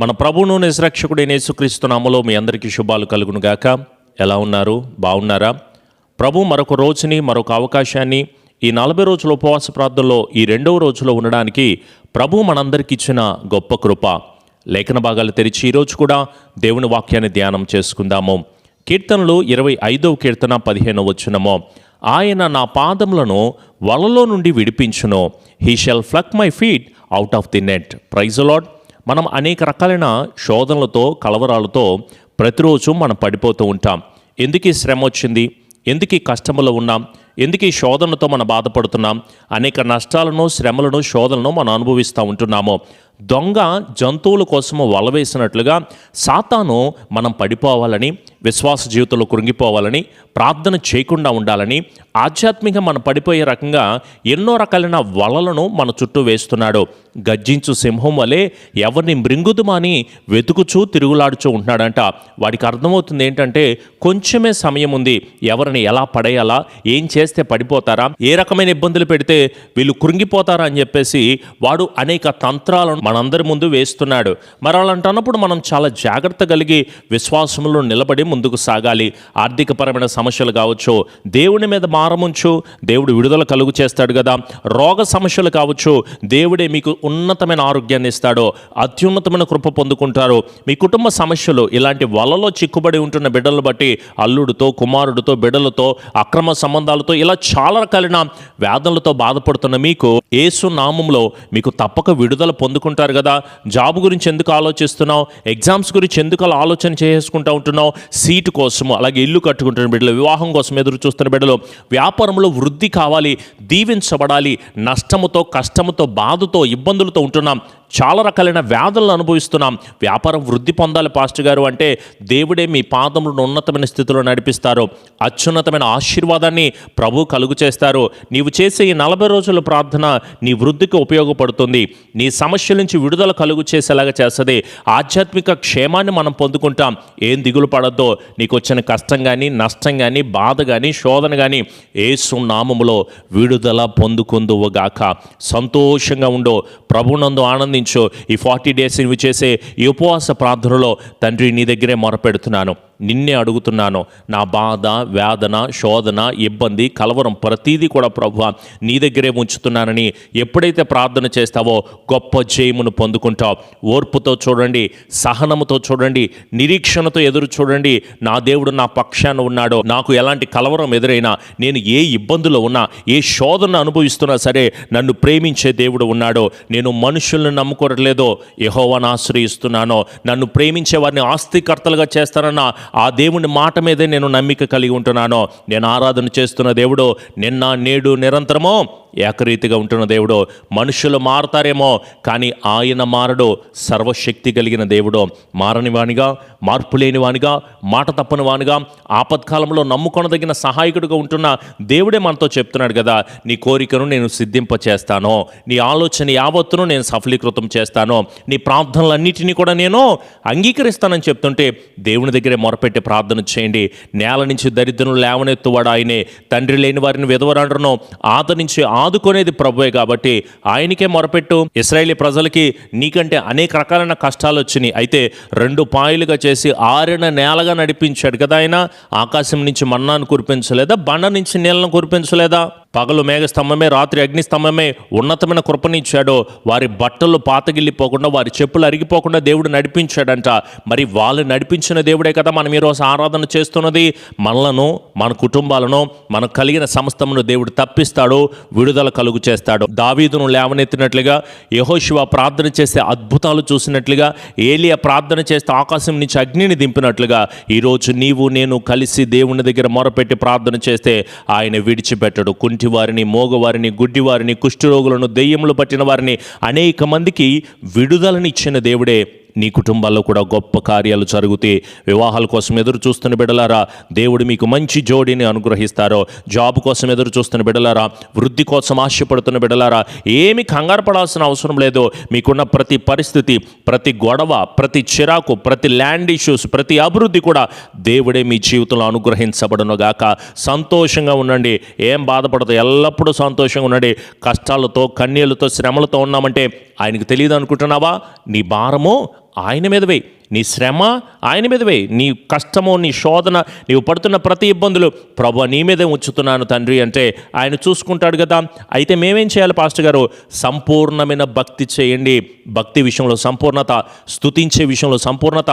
మన ప్రభును నిజరక్షకుడైన యేసుక్రీస్తు నామలో మీ అందరికీ శుభాలు కలుగును గాక. ఎలా ఉన్నారు? బాగున్నారా? ప్రభు మరొక రోజుని మరొక అవకాశాన్ని ఈ నలభై రోజుల ఉపవాస ప్రార్థనలో ఈ రెండవ రోజులో ఉండడానికి ప్రభు మనందరికి ఇచ్చిన గొప్ప కృప. లేఖన భాగాలు తెరిచి ఈరోజు కూడా దేవుని వాక్యాన్ని ధ్యానం చేసుకుందాము. కీర్తనలు ఇరవై ఐదవ కీర్తన పదిహేనవ వచ్చినమో ఆయన నా పాదములను వలలో నుండి విడిపించును. He shall pluck my feet out of the net praise lord మనం అనేక రకాలైన శోధనలతో కలవరాలతో ప్రతిరోజు మనం పడిపోతూ ఉంటాం. ఎందుకు ఈ శ్రమ వచ్చింది? ఎందుకు ఈ కష్టములో ఉన్నాం? ఎందుకు ఈ శోధనతో మనం బాధపడుతున్నాం? అనేక నష్టాలను శ్రమలను శోధనను మనం అనుభవిస్తూ ఉంటున్నాము. దొంగ జంతువుల కోసము వల వేసినట్లుగా సాతాను మనం పడిపోవాలని విశ్వాస జీవితంలో కృంగిపోవాలని ప్రార్థన చేయకుండా ఉండాలని ఆధ్యాత్మికంగా మనం పడిపోయే రకంగా ఎన్నో రకాలైన వలలను మన చుట్టూ వేస్తున్నాడు. గర్జించు సింహం వలె ఎవరిని మృంగుదుమని వెతుకుచూ తిరుగులాడుచూ ఉంటున్నాడంట. వాడికి అర్థమవుతుంది ఏంటంటే కొంచెమే సమయం ఉంది. ఎవరిని ఎలా పడేయాలా ఏం చేస్తే పడిపోతారా ఏ రకమైన ఇబ్బందులు పెడితే వీళ్ళు కృంగిపోతారా అని చెప్పేసి వాడు అనేక తంత్రాలను మనందరి ముందు వేస్తున్నాడు. మరి అలాంటన్నప్పుడు మనం చాలా జాగ్రత్త కలిగి విశ్వాసంలో నిలబడి ముందుకు సాగాలి. ఆర్థికపరమైన సమస్యలు కావచ్చు దేవుని మీద మారముంచు దేవుడు విడుదల కలుగు చేస్తాడు కదా. రోగ సమస్యలు కావచ్చు దేవుడే మీకు ఉన్నతమైన ఆరోగ్యాన్ని ఇస్తాడో అత్యున్నతమైన కృప పొందుకుంటారు మీ కుటుంబ సమస్యలు ఇలాంటి వలలో చిక్కుబడి ఉంటున్న బిడ్డలు బట్టి అల్లుడితో కుమారుడితో బిడ్డలతో అక్రమ సంబంధాలతో ఇలా చాలా రకాలైన వ్యాధులతో బాధపడుతున్న మీకు ఏసు నామంలో మీకు తప్పక విడుదల పొందుకుంటారు కదా? జాబ్ గురించి ఎందుకు ఆలోచిస్తున్నావు? ఎగ్జామ్స్ గురించి ఎందుకు అలా ఆలోచన చేసుకుంటూ ఉంటున్నావు? సీటు కోసము అలాగే ఇల్లు కట్టుకుంటున్న బిడ్డలు వివాహం కోసం ఎదురు చూస్తున్న బిడ్డలు వ్యాపారంలో వృద్ధి కావాలి దీవించబడాలి నష్టముతో కష్టముతో బాధతో ఇబ్బందులతో ఉంటున్నాం. చాలా రకాలైన వ్యాధులను అనుభవిస్తున్నాం. వ్యాపారం వృద్ధి పొందాలి పాస్టర్ గారు. అంటే దేవుడే మీ పాదములను ఉన్నతమైన స్థితిలో నడిపిస్తారు. అత్యున్నతమైన ఆశీర్వాదాన్ని ప్రభు కలుగు చేస్తారు. నీవు చేసే ఈ నలభై రోజుల ప్రార్థన నీ వృద్ధికి ఉపయోగపడుతుంది. నీ సమస్యల నుంచి విడుదల కలుగు చేసేలాగా చేస్తుంది. ఆధ్యాత్మిక క్షేమాన్ని మనం పొందుకుంటాం. ఏం దిగులు పడద్దో. నీకు వచ్చిన కష్టం కానీ నష్టం కానీ బాధ కానీ శోధన కానీ ఏసు నామములో విడుదల పొందుకుందువుగాక సంతోషంగా ఉండో. ప్రభునందు ఆనందించు ఈ ఫార్టీ డేస్ నువ్వు చేసే ఈ ఉపవాస ప్రార్థనలో తండ్రి నీ దగ్గరే మొరపెడుతున్నాను. నిన్నే అడుగుతున్నాను. నా బాధ వేదన శోధన ఇబ్బంది కలవరం ప్రతీదీ కూడా ప్రభు నీ దగ్గరే ఉంచుతున్నానని ఎప్పుడైతే ప్రార్థన చేస్తావో గొప్ప జయమును పొందుకుంటావు. ఓర్పుతో చూడండి సహనముతో చూడండి నిరీక్షణతో ఎదురు చూడండి. నా దేవుడు నా పక్షాన ఉన్నాడో. నాకు ఎలాంటి కలవరం ఎదురైనా నేను ఏ ఇబ్బందులో ఉన్నా ఏ శోధన అనుభవిస్తున్నా సరే నన్ను ప్రేమించే దేవుడు ఉన్నాడో. నేను మనుషులను నమ్ముకోవట్లేదో. యహోవాను ఆశ్రయిస్తున్నానో. నన్ను ప్రేమించే వారిని ఆస్తికర్తలుగా చేస్తానన్న ఆ దేవుని మాట మీదే నేను నమ్మిక కలిగి ఉంటున్నాను. నేను ఆరాధన చేస్తున్న దేవుడు నిన్న నేడు నిరంతరమో ఏకరీతిగా ఉంటున్న దేవుడు. మనుషులు మారతారేమో కానీ ఆయన మారడు. సర్వశక్తి కలిగిన దేవుడు. మారని వానిగా మార్పు లేని వానిగా మాట తప్పని వానిగా ఆపత్కాలంలో నమ్ముకొనదగిన సహాయకుడిగా ఉంటున్న దేవుడే మనతో చెప్తున్నాడు కదా. నీ కోరికను నేను సిద్ధింప చేస్తాను నీ ఆలోచన యావత్తును నేను సఫలీకృతం చేస్తాను. నీ ప్రార్థనలన్నిటినీ కూడా నేను అంగీకరిస్తానని చెప్తుంటే దేవుని దగ్గరే మొరపెట్టి ప్రార్థన చేయండి. నేల నుంచి దరిద్రం లేవనెత్తువాడు ఆయనే. తండ్రి లేని వారిని విధవరాడను ఆదరించి ఆదుకునేది ప్రభువే కాబట్టి ఆయనకే మొరపెట్టు. ఇస్రాయేలీ ప్రజలకి నీకంటే అనేక రకాలైన కష్టాలు వచ్చినాయి. అయితే రెండు పాయలుగా చేసి ఆరిన నేలగా నడిపించాడు కదా ఆయన. ఆకాశం నుంచి మన్నాను కురిపించలేదా? బండ నుంచి నీళ్ళను కురిపించలేదా? పగలు మేఘస్తంభమే రాత్రి అగ్నిస్తంభమే ఉన్నతమైన కృపనిచ్చాడో వారి బట్టలు పాతగిల్లిపోకుండా వారి చెప్పులు అరిగిపోకుండా దేవుడు నడిపించాడంట. మరి వాళ్ళు నడిపించిన దేవుడే కదా మనం ఈరోజు ఆరాధన చేస్తున్నది. మనలను మన కుటుంబాలను మనకు కలిగిన సమస్తమును దేవుడు తప్పిస్తాడు విడుదల కలుగు చేస్తాడు. దావీదును లేవనెత్తినట్లుగా యహోశివ ప్రార్థన చేస్తే అద్భుతాలు చూసినట్లుగా ఏలియా ప్రార్థన చేస్తే ఆకాశం నుంచి అగ్నిని దింపినట్లుగా ఈరోజు నీవు నేను కలిసి దేవుని దగ్గర మొరపెట్టి ప్రార్థన చేస్తే ఆయన విడిచిపెట్టడు. కుంటి వారిని మోగవారిని గుడ్డివారిని కుష్ఠరోగులను దెయ్యములు పట్టిన వారిని అనేక మందికి విడుదలనిచ్చిన దేవుడే. నీ కుటుంబాల్లో కూడా గొప్ప కార్యాలు జరుగుతాయి వివాహాల కోసం ఎదురు చూస్తున్న బిడలారా దేవుడు మీకు మంచి జోడిని అనుగ్రహిస్తారో జాబ్ కోసం ఎదురు చూస్తున్న బిడలారా వృద్ధి కోసం ఆశపడుతున్న బిడలారా ఏమి కంగారు పడాల్సిన అవసరం లేదు. మీకున్న ప్రతి పరిస్థితి ప్రతి గొడవ ప్రతి చిరాకు ప్రతి ల్యాండ్ ఇష్యూస్ ప్రతి అభివృద్ధి కూడా దేవుడే మీ జీవితంలో అనుగ్రహించబడును గాక సంతోషంగా ఉండండి. ఏం బాధపడదు. ఎల్లప్పుడూ సంతోషంగా ఉండండి. కష్టాలతో కన్నీళ్ళతో శ్రమలతో ఉన్నామంటే ఆయనకు తెలియదు అనుకుంటున్నావా నీ భారము ఆయన మీద వేయి. నీ శ్రమ ఆయన మీద వేయి. నీ కష్టము నీ శోధన నీవు పడుతున్న ప్రతి ఇబ్బందులు ప్రభు నీ మీదే ఉంచుతున్నాను తండ్రి అంటే ఆయన చూసుకుంటాడు కదా. అయితే మేమేం చేయాలి పాస్టర్ గారు? సంపూర్ణమైన భక్తి చేయండి. భక్తి విషయంలో సంపూర్ణత స్థుతించే విషయంలో సంపూర్ణత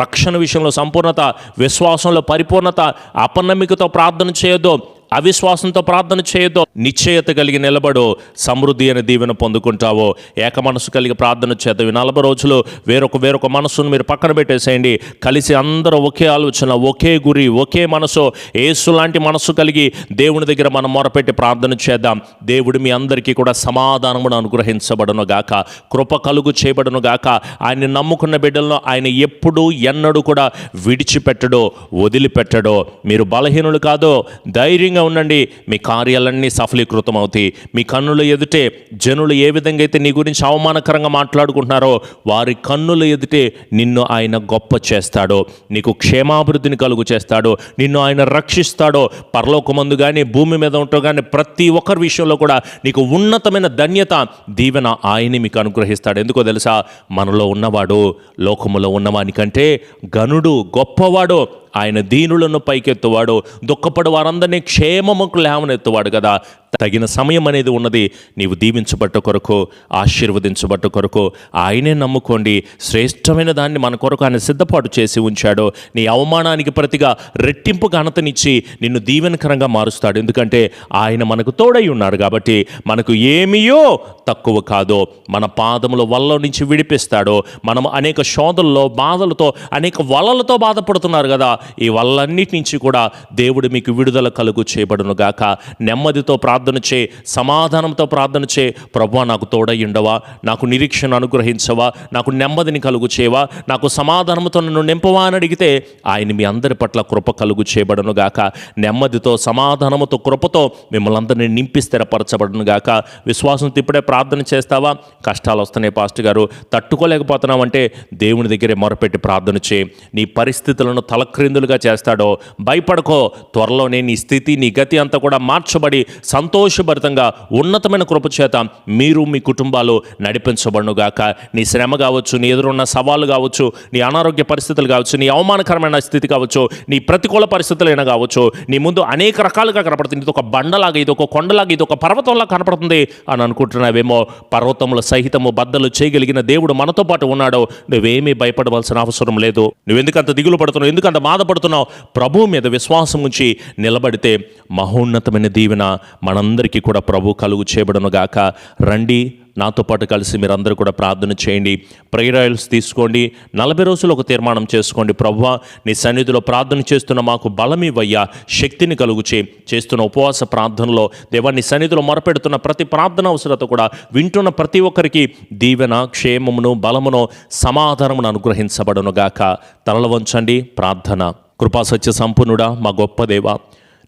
రక్షణ విషయంలో సంపూర్ణత విశ్వాసంలో పరిపూర్ణత అపనమ్మికతో ప్రార్థన చేయొద్దు. అవిశ్వాసంతో ప్రార్థన చేయొద్దు. నిశ్చయత కలిగి నిలబడు. సమృద్ధి అనే దీవెన పొందుకుంటావో. ఏక మనసు కలిగి ప్రార్థన చేద్దాం. ఈ నలభై రోజులు వేరొక వేరొక మనసును మీరు పక్కన పెట్టేసేయండి. కలిసి అందరూ ఒకే ఆలోచన ఒకే గురి ఒకే మనసు ఏసు లాంటి మనసు కలిగి దేవుని దగ్గర మనం మొరపెట్టి ప్రార్థన చేద్దాం. దేవుడు మీ అందరికీ కూడా సమాధానమును అనుగ్రహించబడను గాక. కృప కలుగు చేయబడను గాక. ఆయన నమ్ముకున్న బిడ్డలను ఆయన ఎప్పుడు ఎన్నడూ కూడా విడిచిపెట్టడో వదిలిపెట్టడో. మీరు బలహీనులు కాదో ధైర్యంగా ఉండండి. మీ కార్యాలన్నీ సఫలీకృతం అవుతాయి మీ కన్నుల ఎదుటే జనులు ఏ విధంగా అయితే నీ గురించి అవమానకరంగా మాట్లాడుకుంటున్నారో వారి కన్నుల ఎదుటే నిన్ను ఆయన గొప్ప చేస్తాడో. నీకు క్షేమాభివృద్ధిని కలుగు చేస్తాడో. నిన్ను ఆయన రక్షిస్తాడో. పరలోకమందు కానీ భూమి మీద ఉంటూ కానీ ప్రతి ఒక్కరి విషయంలో కూడా నీకు ఉన్నతమైన ధన్యత దీవెన ఆయనే మీకు అనుగ్రహిస్తాడు. ఎందుకో తెలుసా? మనలో ఉన్నవాడు లోకములో ఉన్నవానికంటే గనుడు గొప్పవాడు ఆయన దీనులను పైకెత్తువాడు దుఃఖపడి వారందరినీ క్షేమముకు లేవనెత్తువాడు కదా. తగిన సమయం అనేది ఉన్నది. నీవు దీవించబట్ట కొరకు ఆశీర్వదించబట్ట కొరకు ఆయనే నమ్ముకోండి. శ్రేష్టమైన దాన్ని మన కొరకు ఆయన సిద్ధపాటు చేసి ఉంచాడు. నీ అవమానానికి ప్రతిగా రెట్టింపు ఘనతనిచ్చి నిన్ను దీవెనకరంగా మారుస్తాడు. ఎందుకంటే ఆయన మనకు తోడై ఉన్నాడు కాబట్టి మనకు ఏమియో తక్కువ కాదో. మన పాదముల వల్ల నుంచి విడిపిస్తాడో. మనం అనేక శోధనలో బాధలతో అనేక వలలతో బాధపడుతున్నారు కదా. ఈ వల్లన్నిటి నుంచి కూడా దేవుడు మీకు విడుదల కలుగు చేయబడును గాక నెమ్మదితో ప్రార్థన ప్రార్థన చే సమాధానంతో ప్రార్థన చే ప్రభా నాకు తోడయ్యుండవా? నాకు నిరీక్షణ అనుగ్రహించవా? నాకు నెమ్మదిని కలుగు చేయవా? నాకు సమాధానంతో నన్ను నింపవా? అని అడిగితే ఆయన మీ అందరి పట్ల కృప కలుగు చేయబడనుగాక నెమ్మదితో సమాధానముతో కృపతో మిమ్మల్ని అందరినీ నింపి స్థిరపరచబడనుగాక గాక. విశ్వాసంతో ఇప్పుడే ప్రార్థన చేస్తావా? కష్టాలు వస్తున్నాయి పాస్టర్ గారు. తట్టుకోలేకపోతున్నామంటే దేవుని దగ్గరే మొరపెట్టి ప్రార్థన చేయి. నీ పరిస్థితులను తలక్రిందులుగా చేస్తాడో. భయపడకో. త్వరలోనే నీ స్థితి నీ గతి అంతా కూడా మార్చబడి సంతోషభరితంగా ఉన్నతమైన కృప చేత మీరు మీ కుటుంబాలు నడిపించబడునుగాక. నీ శ్రమ కావచ్చు నీ ఎదురున్న సవాళ్ళు కావచ్చు నీ అనారోగ్య పరిస్థితులు కావచ్చు నీ అవమానకరమైన స్థితి కావచ్చు నీ ప్రతికూల పరిస్థితులైనా కావచ్చు నీ ముందు అనేక రకాలుగా కనపడుతుంది. ఇది ఒక బండలాగా ఇది ఒక కొండలాగా ఇది ఒక పర్వతంలా కనపడుతుంది అని అనుకుంటున్నావేమో. పర్వతముల సహితము బద్దలు చేయగలిగిన దేవుడు మనతో పాటు ఉన్నాడో. నువ్వేమీ భయపడవలసిన అవసరం లేదు. నువ్వెందుకంత దిగులు పడుతున్నావు? ఎందుకంత బాధపడుతున్నావు? ప్రభు మీద విశ్వాసం ఉంచి నిలబడితే మహోన్నతమైన దీవెన మన మనందరికీ కూడా ప్రభు కలుగు చేయబడను గాక. రండి నాతో పాటు కలిసి మీరందరూ కూడా ప్రార్థన చేయండి. ప్రేయర్ ఆయిల్స్ తీసుకోండి. నలభై రోజులు ఒక తీర్మానం చేసుకోండి. ప్రభువా నీ సన్నిధిలో ప్రార్థన చేస్తున్న మాకు బలమివయ్యా శక్తిని కలుగు చే చేస్తున్న ఉపవాస ప్రార్థనలో దేవా నీ సన్నిధిలో మొరపెడుతున్న ప్రతి ప్రార్థన అవసరత కూడా వింటున్న ప్రతి ఒక్కరికి దీవెన క్షేమమును బలమును సమాధానమును అనుగ్రహించబడను గాక. తలలు వంచండి ప్రార్థన. కృపా సత్య సంపన్నుడా మా గొప్ప దేవా.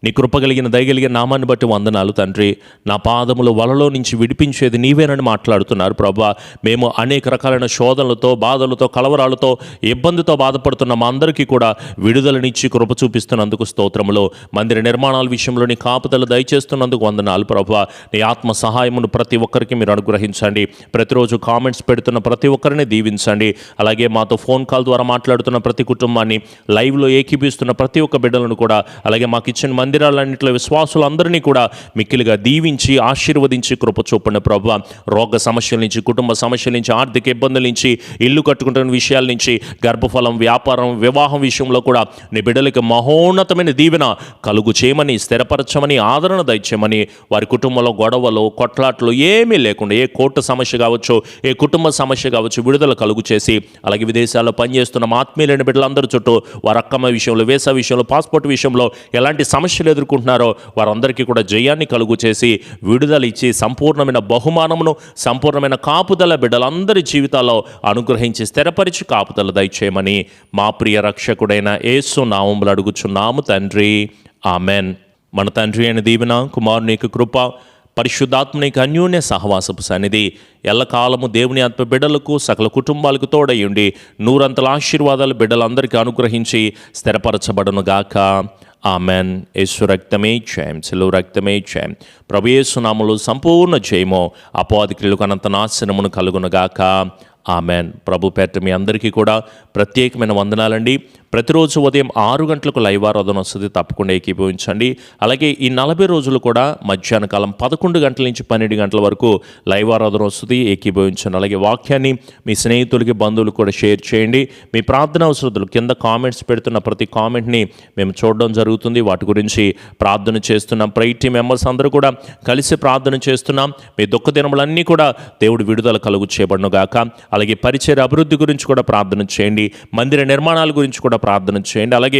నీ కృప కలిగిన దయగలిగిన నామాన్ని బట్టి వందనాలు తండ్రి. నా పాదములు వలలో నుంచి విడిపించేది నీవేనని మాట్లాడుతున్నారు ప్రభా. మేము అనేక రకాలైన శోధనలతో బాధలతో కలవరాలతో ఇబ్బందితో బాధపడుతున్న మా అందరికీ కూడా విడుదలనిచ్చి కృప చూపిస్తున్నందుకు స్తోత్రములు. మందిర నిర్మాణాల విషయంలో నీ కాపుదలు దయచేస్తున్నందుకు వందనాలు ప్రభా. నీ ఆత్మ సహాయమును ప్రతి ఒక్కరికి మీరు అనుగ్రహించండి. ప్రతిరోజు కామెంట్స్ పెడుతున్న ప్రతి ఒక్కరిని దీవించండి. అలాగే మాతో ఫోన్ కాల్ ద్వారా మాట్లాడుతున్న ప్రతి కుటుంబాన్ని లైవ్లో ఏకీపిస్తున్న ప్రతి ఒక్క బిడ్డలను కూడా అలాగే మాకు ఇచ్చిన మందిరాలన్నింటిలో విశ్వాసులందరినీ కూడా మిక్కిలిగా దీవించి ఆశీర్వదించి కృప చూపండి ప్రభు. రోగ సమస్యల నుంచి కుటుంబ సమస్యల నుంచి ఆర్థిక ఇబ్బందుల నుంచి ఇల్లు కట్టుకుంటున్న విషయాల నుంచి గర్భఫలం వ్యాపారం వివాహం విషయంలో కూడా నీ బిడ్డలకి మహోన్నతమైన దీవెన కలుగు చేయమని స్థిరపరచమని ఆదరణ దయచేయమని వారి కుటుంబంలో గొడవలు కొట్లాట్లు ఏమీ లేకుండా ఏ కోర్టు సమస్య కావచ్చు ఏ కుటుంబ సమస్య కావచ్చు విడుదల కలుగు చేసి అలాగే విదేశాల్లో పనిచేస్తున్న మా ఆత్మీయులైన బిడ్డలందరి చుట్టూ వారి అక్కమ్మ విషయంలో వేసా విషయంలో పాస్పోర్ట్ విషయంలో ఎలాంటి సమస్య పరీక్షలు ఎదుర్కొంటున్నారో వారందరికీ కూడా జయాన్ని కలుగు చేసి విడుదల ఇచ్చి సంపూర్ణమైన బహుమానమును సంపూర్ణమైన కాపుదల బిడ్డలందరి జీవితాల్లో అనుగ్రహించి స్థిరపరిచి కాపుదల దయచేయమని మా ప్రియ రక్షకుడైన ఏసు నామములు అడుగుచున్నాము తండ్రి. ఆమెన్. మన తండ్రి అయిన దీవెన కుమారునికి కృప పరిశుద్ధాత్మనికి అన్యోన్య సహవాసపు సన్నిధి ఎల్లకాలము దేవుని ఆత్మ బిడ్డలకు సకల కుటుంబాలకు తోడయ్యుండి నూరంతల ఆశీర్వాదాలు బిడ్డలందరికీ అనుగ్రహించి స్థిరపరచబడనుగాక. ఆమెన్. యేసు రక్తమే జయం సెలవు రక్తమే జయం ప్రభు యేసు సంపూర్ణ జయమో అపవాది క్రియలకు అనంత నాశనమును కలుగునుగాక ఆమెన్. ప్రభు పేట మీ అందరికీ కూడా ప్రత్యేకమైన వందనాలండి. ప్రతిరోజు ఉదయం ఆరు గంటలకు లైవ్ ఆరాధన వస్తుంది. తప్పకుండా ఏకీభవించండి. అలాగే ఈ నలభై రోజులు కూడా మధ్యాహ్న కాలం పదకొండు గంటల నుంచి పన్నెండు గంటల వరకు లైవ్ ఆరాధన వస్తుంది. ఏకీభవించండి. అలాగే వాక్యాన్ని మీ స్నేహితులకి బంధువులకు కూడా షేర్ చేయండి. మీ ప్రార్థన అవసరతలు కింద కామెంట్స్ పెడుతున్న ప్రతి కామెంట్ని మేము చూడడం జరుగుతుంది. వాటి గురించి ప్రార్థన చేస్తున్నాం. ప్రైటీ మెంబర్స్ అందరూ కూడా కలిసి ప్రార్థన చేస్తున్నాం. మీ దుఃఖ దినములన్నీ కూడా దేవుడు విడుదల కలుగు చేయబడను గాక అలాగే పరిచయ అభివృద్ధి గురించి కూడా ప్రార్థన చేయండి. మందిర నిర్మాణాల గురించి కూడా ప్రార్థన చేయండి. అలాగే